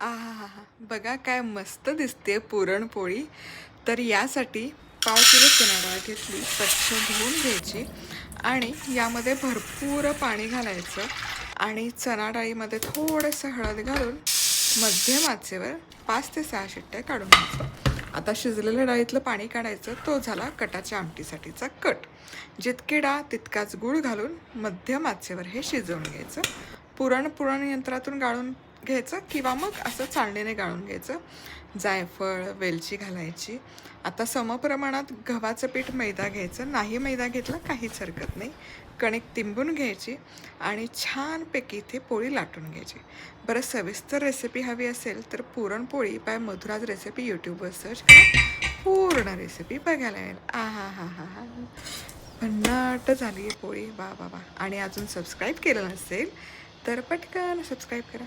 आहा हा हा बघा काय मस्त दिसते पुरणपोळी. तर यासाठी पाव किलो चणा घेतली स्वच्छ धुवून घ्यायची आणि यामध्ये भरपूर पाणी घालायचं आणि चणा डाळीमध्ये थोडंसं हळद घालून मध्यम आचेवर पाच ते सहा शिट्ट्या काढून घ्यायचं. आता शिजलेल्या डाळीतलं पाणी काढायचं तो झाला कटाच्या आमटीसाठीचा कट. जितकी डाळ तितकाच गूळ घालून मध्यम आचेवर हे शिजवून घ्यायचं. पुरण पुरण यंत्रातून गाळून घ्यायचं किंवा मग असं चाळणीने गाळून घ्यायचं. जायफळ वेलची घालायची. आता समप्रमाणात गव्हाचं पीठ मैदा घ्यायचं. नाही मैदा घेतला काहीच हरकत नाही. कणिक तिंबून घ्यायची आणि छानपैकी इथे पोळी लाटून घ्यायची. बरं सविस्तर रेसिपी हवी असेल तर पुरणपोळी बाय मधुराज रेसिपी यूट्यूबवर सर्च करा. पूर्ण रेसिपी बघायला मिळेल. आ हा हा हा हा भन्नाट झाली आहे पोळी. वा वा वा. आणि अजून सबस्क्राईब केलं नसेल तर पटकन सबस्क्राईब करा.